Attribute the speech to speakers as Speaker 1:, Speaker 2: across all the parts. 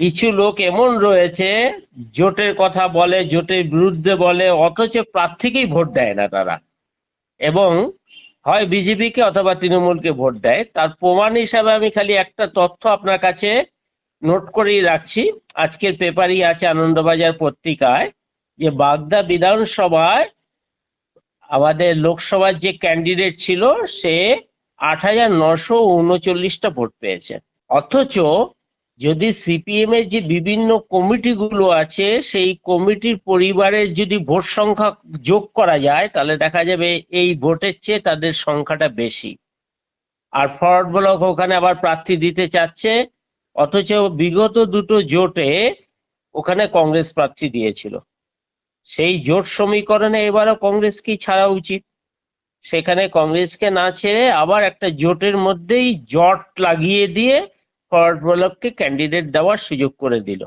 Speaker 1: কিছু লোক এমন রয়েছে, জোটের কথা বলে, জোটের বিরুদ্ধে বলে, অথচ প্রার্থীকেই ভোট দেয় না তারা। এবং হয় বিজেপিকে অথবা তৃণমূলকে ভোট দেয়। তার প্রমাণ হিসাবে আমি খালি একটা তথ্য আপনার কাছে নোট করেই রাখছি। আজকের পেপারই আছে আনন্দবাজার পত্রিকায় যে বাগদা বিধানসভায় আমাদের লোকসভার যে ক্যান্ডিডেট ছিল, সে আট হাজার নশো উনচল্লিশটা ভোট পেয়েছে। অথচ যদি সিপিএম এর যে বিভিন্ন কমিটিগুলো আছে, সেই কমিটির পরিবারের যদি ভোট সংখ্যা যোগ করা যায়, তাহলে দেখা যাবে এই ভোটের চেয়ে তাদের সংখ্যাটা বেশি। আর ফরওয়ার্ড ব্লক ওখানে আবার প্রার্থী দিতে চাচ্ছে, অথচ বিগত দুটো জোটে ওখানে কংগ্রেস প্রার্থী দিয়েছিল। সেই জোট সমীকরণে এবারও কংগ্রেসকেই ছাড়া উচিত? সেখানে কংগ্রেসকে না ছেড়ে আবার একটা জোটের মধ্যেই জট লাগিয়ে দিয়ে ফরওয়ার্ড ক্যান্ডিডেট দেওয়ার সুযোগ করে দিল।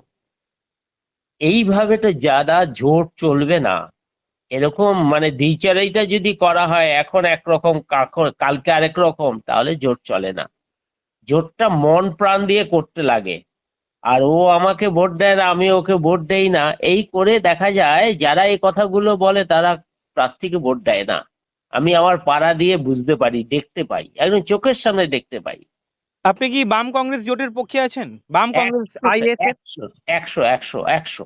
Speaker 1: এইভাবে তো যারা জোট চলবে না। এরকম মানে দ্বিচারিতা যদি করা হয়, এখন একরকম কালকে আরেক রকম, তাহলে জোট চলে না। জোটটা মন প্রাণ দিয়ে করতে লাগে। আর ও আমাকে ভোট দেয় না, আমি ওকে ভোট দেই না, এই করে দেখা যায় যারা এই কথাগুলো বলে তারা প্রার্থীকে ভোট দেয় না। আমি আমার পাড়া দিয়ে বুঝতে পারি, দেখতে পাই, একদম চোখের সামনে দেখতে পাই।
Speaker 2: আপনি কি বাম কংগ্রেস জোটের পক্ষে আছেন? বাম কংগ্রেস আইএসএফ
Speaker 1: একশো একশো একশো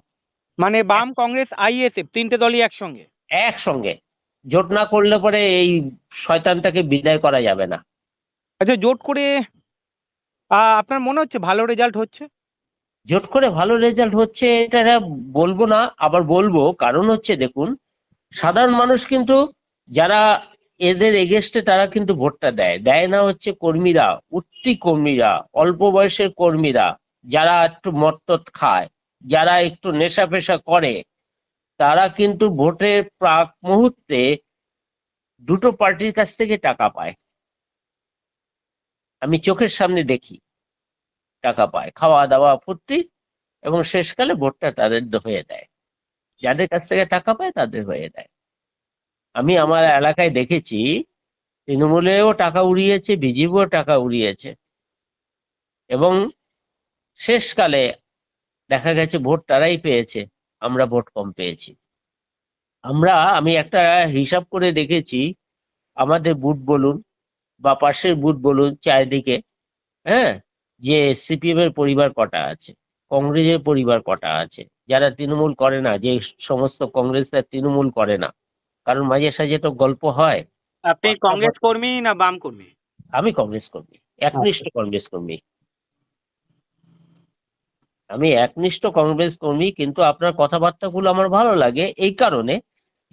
Speaker 2: মানে বাম কংগ্রেস আইএসএফ তিনটে দলই একসঙ্গে?
Speaker 1: একসঙ্গে। জোট না করলে পরে এই শয়তানটাকে বিদায় করা যাবে না।
Speaker 2: আচ্ছা জোট করে আহ, আপনার মনে হচ্ছে ভালো রেজাল্ট হচ্ছে?
Speaker 1: জোট করে ভালো রেজাল্ট হচ্ছে এটা বলব না আবার বলব। কারণ হচ্ছে দেখুন সাধারণ মানুষ কিন্তু যারা এদের এগেস্টে তারা কিন্তু ভোটটা দেয়। দেয় না হচ্ছে কর্মীরা, উঠতি কর্মীরা, অল্প বয়সের কর্মীরা, যারা একটু মত্তত খায়, যারা একটু নেশা পেশা করে, তারা কিন্তু ভোটের প্রাক মুহূর্তে দুটো পার্টির কাছ থেকে টাকা পায়। আমি চোখের সামনে দেখি, টাকা পায় খাওয়া দাওয়া ফুর্তি, এবং শেষকালে ভোটটা তাদের হয়ে দেয়। যাদের কাছ থেকে টাকা পায় তাদের হয়ে দেয়। আমি আমার এলাকায় দেখেছি, তৃণমূলেও টাকা উড়িয়েছে, বিজেপিও টাকা উড়িয়েছে। এবং শেষকালে দেখা গেছে ভোট তারাই পেয়েছে, আমরা ভোট কম পেয়েছি। আমরা, আমি একটা হিসাব করে দেখেছি, আমাদের বুট বলুন বা পাশের বুট বলুন চারিদিকে হ্যাঁ যে সিপিএম এর পরিবার কটা আছে, কংগ্রেসের পরিবার কটা আছে, যারা তৃণমূল করে না, যে সমস্ত কংগ্রেসরা তৃণমূল করে না। কারণ মাঝে সাঝে তো গল্প হয়।
Speaker 2: আপনি
Speaker 1: আচ্ছা,
Speaker 2: কংগ্রেস কর্মী না বাম কর্মী?
Speaker 1: আমি কংগ্রেস কর্মী। একনিষ্ঠ কংগ্রেস কর্মী। আমি একনিষ্ঠ কংগ্রেস কর্মী কিন্তু আপনার কথাবার্তাগুলো আমার ভালো লাগে এই কারণে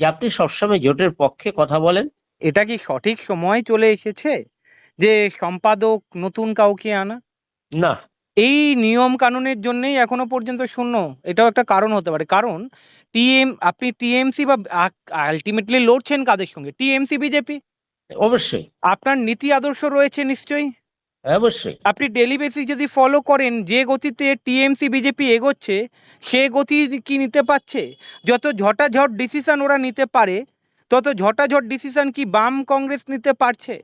Speaker 1: যে আপনি সবসময় জোটের পক্ষে কথা বলেন।
Speaker 2: এটা কি সঠিক সময় চলে এসেছে যে সম্পাদক নতুন কাউকে আনা?
Speaker 1: না।
Speaker 2: এই নিয়ম কানুনের জন্যই এখনও পর্যন্ত শূন্য। এটাও একটা কারণ হতে পারে। কারণ টিএম আপনি টিএমসি বা আলটিমেটলি লড়ছেন কাদের সঙ্গে? টিএমসি বিজেপি
Speaker 1: অবশ্যই।
Speaker 2: আপনার নীতি আদর্শ রয়েছে নিশ্চয়ই?
Speaker 1: অবশ্যই।
Speaker 2: আপনি ডেলি বেসিস যদি ফলো করেন যে গতিতে টিএমসি বিজেপি এগোচ্ছে সে গতি কি নিতে পারছে? যত ঝটাঝট ডিসিশন ওরা নিতে পারে তত ঝটাঝট ডিসিশন কি বাম কংগ্রেস নিতে পারছে?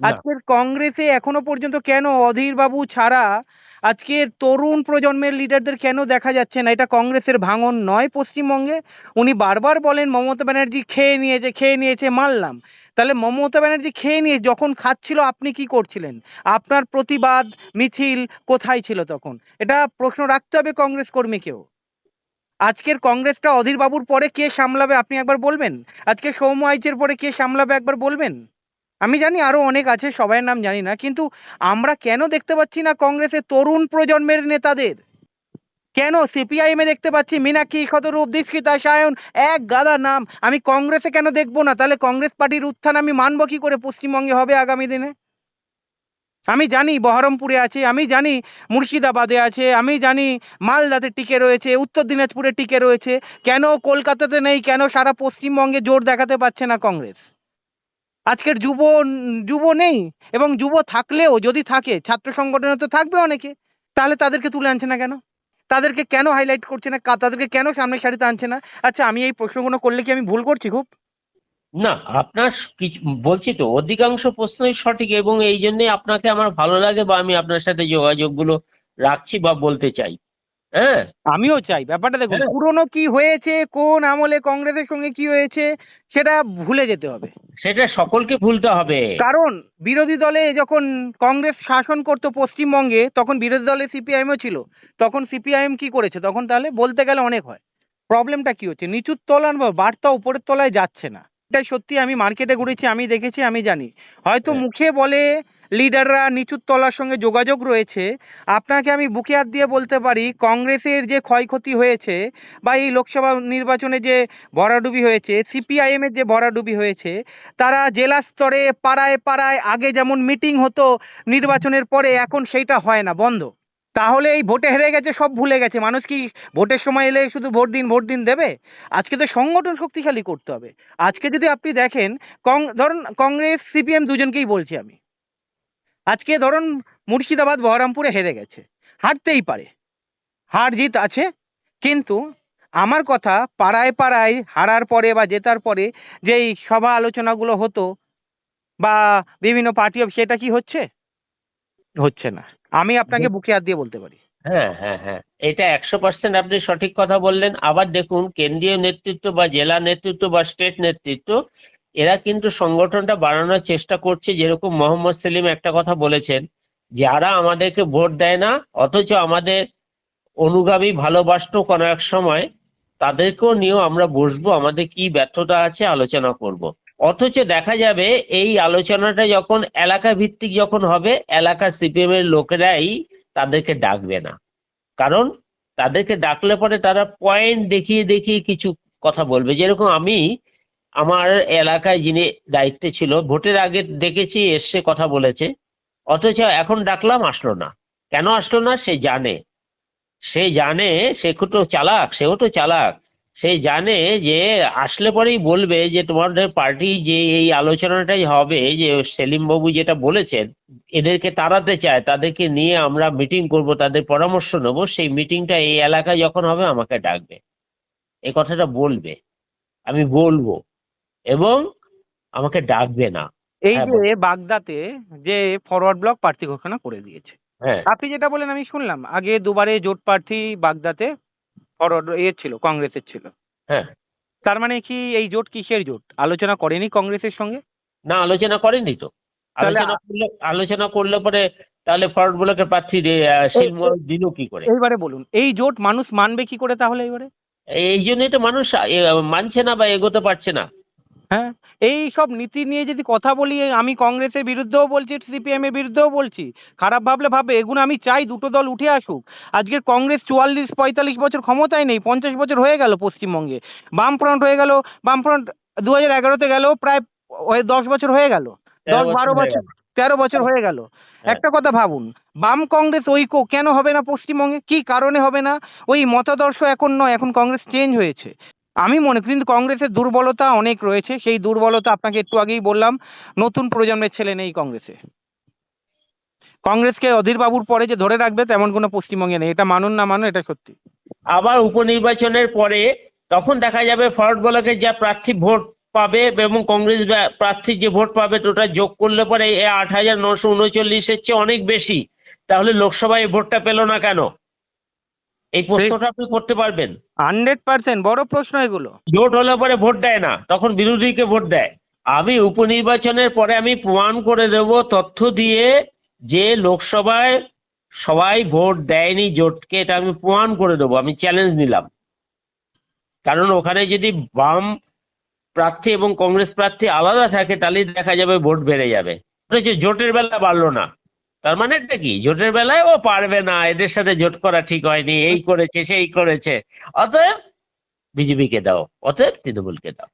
Speaker 2: আজকের কংগ্রেসে এখনও পর্যন্ত কেন অধীর বাবু ছাড়া আজকের তরুণ প্রজন্মের লিডারদের কেন দেখা যাচ্ছে না? এটা কংগ্রেসের ভাঙন নয় পশ্চিমবঙ্গে। উনি বারবার বলেন, মমতা ব্যানার্জি খেয়ে নিয়েছে খেয়ে নিয়েছে, মারলাম। তাহলে মমতা ব্যানার্জি খেয়ে নিয়ে যখন খাচ্ছিল, আপনি কি করছিলেন? আপনার প্রতিবাদ মিছিল কোথায় ছিল তখন? এটা প্রশ্ন রাখতে হবে কংগ্রেস কর্মীকেও। আজকের কংগ্রেসটা অধীর বাবুর পরে কে সামলাবে আপনি একবার বলবেন? আজকে সৌম্য আইচের পরে কে সামলাবে একবার বলবেন? আমি জানি আরও অনেক আছে সবাই নাম জানি না, কিন্তু আমরা কেন দেখতে পাচ্ছি না কংগ্রেসের তরুণ প্রজন্মের নেতাদের? কেন সিপিআইএম দেখতে পাচ্ছি? মীনাক্ষী, শতরূপ দীক্ষিতা সায়ন, এক গাদা নাম। আমি কংগ্রেসে কেন দেখব না? তাহলে কংগ্রেস পার্টির উত্থান আমি মানব কি করে পশ্চিমবঙ্গে হবে আগামী দিনে? আমি জানি বহরমপুরে আছে, আমি জানি মুর্শিদাবাদে আছে, আমি জানি মালদাতে টিকে রয়েছে, উত্তর দিনাজপুরে টিকে রয়েছে। কেন কলকাতাতে নেই? কেন সারা পশ্চিমবঙ্গে জোর দেখাতে পারছে না কংগ্রেস? আজকের যুব যুব নেই এবং যুব থাকলেও যদি থাকে, ছাত্র সংগঠনে তো থাকবে অনেকে, তাহলে তাদেরকে তুলে আনছে না কেন? তাদেরকে কেন হাইলাইট করছে না? তাদেরকে কেন সামনে সারিতে আনছে না? আচ্ছা আমি এই প্রশ্নগুলো করলে কি আমি ভুল করছি খুব?
Speaker 1: না, আপনার কিছু বলছি তো, অধিকাংশ প্রশ্নই সঠিক এবং এই জন্যই আপনাকে আমার ভালো লাগে বা আমি আপনার সাথে যোগাযোগগুলো রাখছি বা বলতে চাই।
Speaker 2: আমিও চাই। ব্যাপারটা দেখুন
Speaker 1: হ্যাঁ।
Speaker 2: পুরনো কি হয়েছে কোন আমলে কংগ্রেসের সঙ্গে কি হয়েছে সেটা ভুলে যেতে হবে।
Speaker 1: সেটা সকলকে ভুলতে হবে।
Speaker 2: কারণ বিরোধী দলে যখন কংগ্রেস শাসন করতো পশ্চিমবঙ্গে তখন বিরোধী দলে সিপিআইএমও ছিল। তখন সিপিআইএম কি করেছে? তখন তাহলে বলতে গেলে অনেক হয়। প্রবলেমটা কি হচ্ছে? নিচুর তলার বা বার্তা উপরের তলায় যাচ্ছে না। এটাই সত্যি আমি মার্কেটে ঘুরেছি আমি দেখেছি আমি জানি হয়তো
Speaker 1: হ্যাঁ।
Speaker 2: মুখে বলে লিডাররা নিচুর তলার সঙ্গে যোগাযোগ রয়েছে আপনাকে আমি বুকে হাত দিয়ে বলতে পারি কংগ্রেসের যে ক্ষয়ক্ষতি হয়েছে বা এই লোকসভা নির্বাচনে যে ভরাডুবি হয়েছে সিপিআইএম এর যে ভরাডুবি হয়েছে তারা জেলা স্তরে পাড়ায় পাড়ায় আগে যেমন মিটিং হতো নির্বাচনের পরে এখন সেইটা হয় না বন্ধ তাহলে এই ভোটে হেরে গেছে, সব ভুলে গেছে। মানুষ কি ভোটের সময় এলে শুধু ভোট দিন ভোট দিন দেবে? আজকে তো সংগঠন শক্তিশালী করতে হবে। আজকে যদি আপনি দেখেন, কং ধরুন কংগ্রেস, সিপিএম দুজনকেই বলছি আমি। আজকে ধরুন মুর্শিদাবাদ, বহরমপুরে হেরে গেছে। হারতেই পারে। হার জিত আছে। কিন্তু আমার কথা, পাড়ায় পাড়ায় হারার পরে বা জেতার পরে যেই সভা আলোচনাগুলো হতো বা বিভিন্ন পার্টি অফ সেটা কি হচ্ছে? হচ্ছে না। আমি আপনাকে বুকে হাত দিয়ে বলতে পারি।
Speaker 1: হ্যাঁ হ্যাঁ হ্যাঁ। এটা একশো পার্সেন্ট আপনি সঠিক কথা বললেন। আবার দেখুন কেন্দ্রীয় নেতৃত্ব বা জেলা নেতৃত্ব বা স্টেট নেতৃত্ব এরা কিন্তু সংগঠনটা বাড়ানোর চেষ্টা করছে। যেরকম মোহাম্মদ সেলিম একটা কথা বলেছেন যারা আমাদেরকে ভোট দেয় না অথচ আমাদের অনুগামী ভালোবাসতো কোনো এক সময় তাদেরকেও নিয়েও আমরা বসবো। আমাদের কি ব্যর্থতা আছে আলোচনা করব। অথচ দেখা যাবে এই আলোচনাটা যখন এলাকা ভিত্তিক যখন হবে, এলাকা সিপিএম এর লোকেরাই তাদেরকে ডাকবে না। কারণ তাদেরকে ডাকলে পরে তারা পয়েন্ট দেখিয়ে দেখিয়ে কিছু কথা বলবে। যেরকম আমি আমার এলাকায় যিনি দায়িত্বে ছিল, ভোটের আগে দেখেছি, এসে কথা বলেছে। অথচ এখন ডাকলাম, আসলো না। কেন আসলো না? সে জানে। সে জানে, সে তো চালাক, সেও তো চালাক। সে জানে যে আসলে পরেই বলবে যে তোমাদের পার্টি যে এই আলোচনাটাই হবে যে সেলিম বাবু যেটা বলেছেন এদেরকে তাড়াতে চায় তাদেরকে নিয়ে আমরা মিটিং করব তাদের পরামর্শ নেব সেই মিটিংটা এই এলাকায় যখন হবে আমাকে ডাকবে। এই কথাটা বলবে। আমি বলব। এবং আমাকে ডাকবে না।
Speaker 2: এই
Speaker 1: হ্যাঁ,
Speaker 2: যে বাগদাতে যে ফরওয়ার্ড ব্লক প্রার্থী ঘোষণা করে দিয়েছে।
Speaker 1: হ্যাঁ।
Speaker 2: আপনি যেটা বলেন আমি শুনলাম আগে দুবারে জোট প্রার্থী বাগদাতে ছিল কংগ্রেসের ছিল।
Speaker 1: হ্যাঁ।
Speaker 2: তার মানে কি এই জোট কিসের জোট? আলোচনা করেনি কংগ্রেসের সঙ্গে?
Speaker 1: না আলোচনা করেনি তো। আলোচনা করলে আলোচনা করলে পরে তাহলে ফরওয়ার্ড ব্লকের প্রার্থী শিলমোহর দিল কি করে?
Speaker 2: এইবারে বলুন এই জোট মানুষ মানবে কি করে তাহলে এবারে
Speaker 1: এই জন্যই তো মানুষ মানছে না বা এগোতে পারছে না।
Speaker 2: হ্যাঁ? এই সব নীতি নিয়ে যদি কথা বলি আমি কংগ্রেসের বিরুদ্ধেও বলছি সিপিএম এর বিরুদ্ধেও বলছি খারাপ ভাবলে ভাবে এগুলো আমি চাই দুটো দল উঠে আসুক। আজকের কংগ্রেস চুয়াল্লিশ পঁয়তাল্লিশ বছর ক্ষমতায় নেই পঞ্চাশ বছর হয়ে গেল পশ্চিমবঙ্গে। বামফ্রন্ট হয়ে গেল বামফ্রন্ট দু হাজার এগারোতে গেল প্রায় ওই দশ বছর হয়ে গেল। দশ বারো বছর তেরো বছর হয়ে গেল।
Speaker 1: হ্যাঁ।
Speaker 2: একটা কথা ভাবুন বাম কংগ্রেস ঐক্য কেন হবে না পশ্চিমবঙ্গে? কি কারণে হবে না? ওই মতাদর্শ এখন নয় এখন কংগ্রেস চেঞ্জ হয়েছে। আমি মনে করি কিন্তু কংগ্রেসের দুর্বলতা অনেক রয়েছে। সেই দুর্বলতা আপনাকে একটু আগেই বললাম, নতুন প্রজন্মের ছেলে নেই কংগ্রেসে। কংগ্রেসকে অধীর বাবুর পরে যে ধরে রাখবে তেমন কোনো পশ্চিমবঙ্গে নেই। এটা মানুন না মানুন, এটা সত্যি।
Speaker 1: আবার উপনির্বাচনের পরে তখন দেখা যাবে ফরওয়ার্ড ব্লকের যা প্রার্থী ভোট পাবে এবং কংগ্রেস প্রার্থী যে ভোট পাবে ওটা যোগ করলে পরে আট হাজার নশো উনচল্লিশের চেয়ে অনেক বেশি। তাহলে লোকসভায় ভোটটা পেল না কেন? এই প্রশ্নটা আপনি করতে পারবেন।
Speaker 2: হান্ড্রেড পার্সেন্ট বড় প্রশ্ন এগুলো।
Speaker 1: জোট হলে পরে ভোট দেয় না তখন বিরোধীকে ভোট দেয়। আমি উপনির্বাচনের পরে আমি প্রমাণ করে দেব তথ্য দিয়ে যে লোকসভায় সবাই ভোট দেয়নি জোটকে এটা আমি প্রমাণ করে দেবো আমি চ্যালেঞ্জ নিলাম। কারণ ওখানে যদি বাম প্রার্থী এবং কংগ্রেস প্রার্থী আলাদা থাকে তাহলেই দেখা যাবে ভোট বেড়ে যাবে। জোটের বেলা বাড়লো না। তার মানে এটা কি? জোটের বেলায় ও পারবে না, এদের সাথে জোট করা ঠিক হয়নি, এই করেছে, সেই করেছে। অতএব বিজেপিকে দাও, অতএব তৃণমূলকে দাও।